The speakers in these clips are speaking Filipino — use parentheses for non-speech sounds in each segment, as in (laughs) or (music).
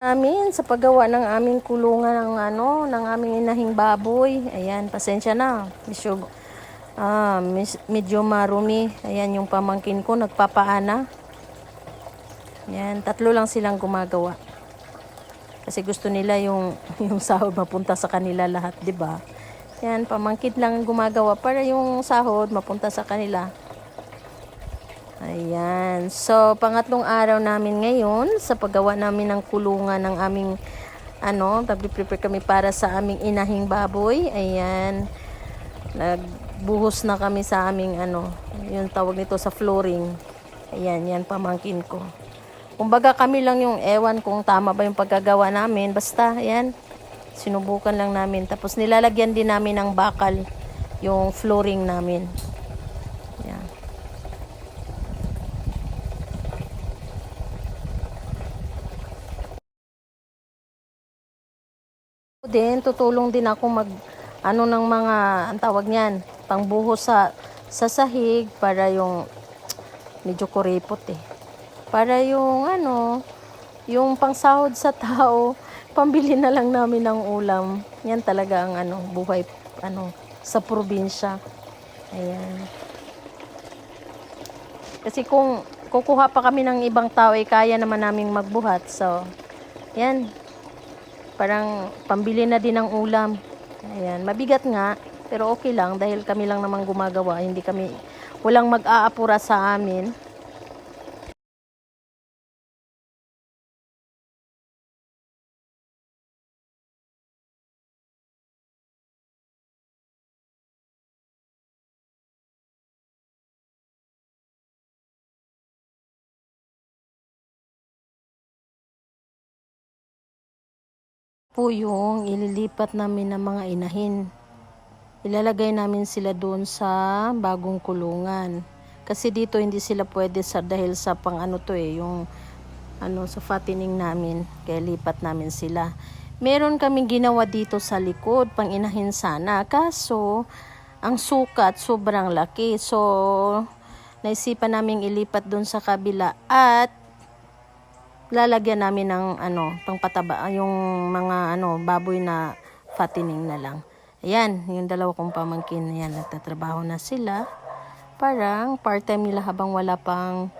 Amin sa paggawa ng aming kulungan ng ano, ng aming inahing baboy. Ayan, pasensya na. Medyo, ah, medyo marumi. Ayan yung pamangkin ko, nagpapaana. Ayan, tatlo lang silang gumagawa. Kasi gusto nila yung, (laughs) yung sahod mapunta sa kanila lahat, di ba? Yan, pamangkin lang ang gumagawa para yung sahod mapunta sa kanila. Ayan. So, pangatlong araw namin ngayon sa paggawa namin ng kulungan ng aming ano, nagpe-prepare kami para sa aming inahing baboy. Ayan. Nagbuhos na kami sa aming ano, yung tawag nito sa flooring. Ayan, yan pamangkin ko. Kumbaga kami lang yung ewan kung tama ba yung pagkagawa namin. Basta, ayan, sinubukan lang namin. Tapos nilalagyan din namin ng bakal yung flooring namin. Din tutulong din ako mag ano ng mga ang tawag niyan pangbuhos sa sa sahig para yung medyo kuripot eh. Para yung ano yung pangsahod sa tao (laughs) pambili na lang namin ng ulam. Yan talaga ang ano buhay ano sa probinsya. Ayan. Kasi kung kukuha pa kami ng ibang tao eh kaya naman naming magbuhat. So yan parang pambili na din ng ulam. Ayan, mabigat nga, pero okay lang dahil kami lang naman gumagawa, hindi kami walang mag-aapura sa amin. Po yung ililipat namin ng mga inahin. Ilalagay namin sila doon sa bagong kulungan. Kasi dito hindi sila pwede sa dahil sa pang ano to eh, yung ano sa fattening namin. Kaya lipat namin sila. Meron kaming ginawa dito sa likod, pang inahin sana. Kaso, ang sukat sobrang laki. So, naisipan namin ilipat doon sa kabila at lalagyan namin ng ano, pangpataba, yung mga ano, baboy na fattening na lang. Ayan, yung dalawa kong pamangkin, ayan, nagtatrabaho na sila. Parang part-time nila habang wala pang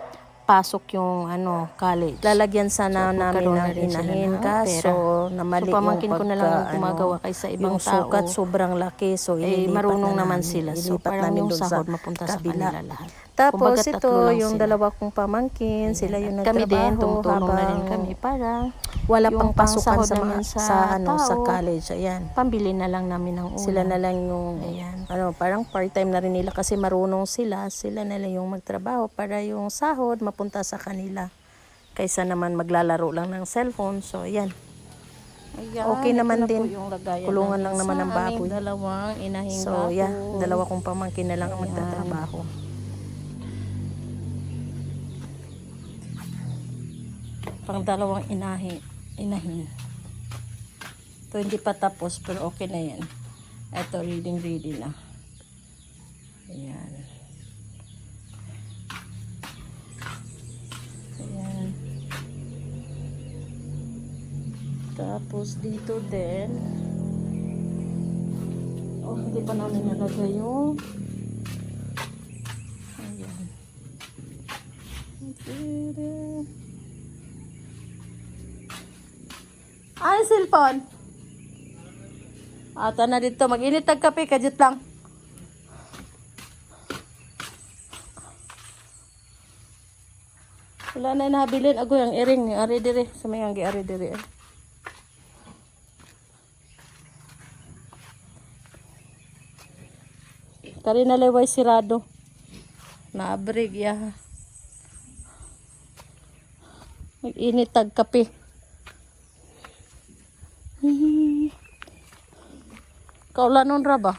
pasok yung ano, college. Lalagyan sana namin ng inahin kaso na mali So, pamangkin yung ko na lang ang gumagawa ano, kaysa ibang yung tao. sukat sobrang laki so eh, marunong na naman sila. So, parang namin yung sa sahod mapunta sa kabila. kanila lahat. Tapos Kumbaga, ito yung sila. dalawa kong pamangkin, sila yung At kami din, nagtrabaho tumutulong na rin kami para wala pang pasukan sa, mga, sa sa, ano sa tao. college. Ayan. pambili na lang namin ng ulam. Sila na lang yung Ayan. ano, parang part-time na rin nila kasi marunong sila. Sila na lang yung magtrabaho para yung sahod mapunta sa kanila. Kaysa naman maglalaro lang ng cellphone. So, ayan. Ayan, Okay naman na din. Kulungan lang naman sa ng baboy. dalawang inahing So, baboy. yeah. Dalawa kong pamangkin na lang ang Ayan. magtatrabaho. Pang dalawang inahi, inahin. Ito hindi pa tapos pero okay na yan. Ito reading ready na. Ayan. Ayan. Tapos dito din. Oh, hindi pa namin nalagay yung Ayan. Ayan. Ano cellphone? Ata na dito. Mag-init tag kape. Kajit lang. Wala na nabilin. Ako yung iring. Ari dire. Sa may ang ari dire. eh. Kari na leway sirado. Naabrig ya. Mag-init tag kape. Kaulanon ra ba?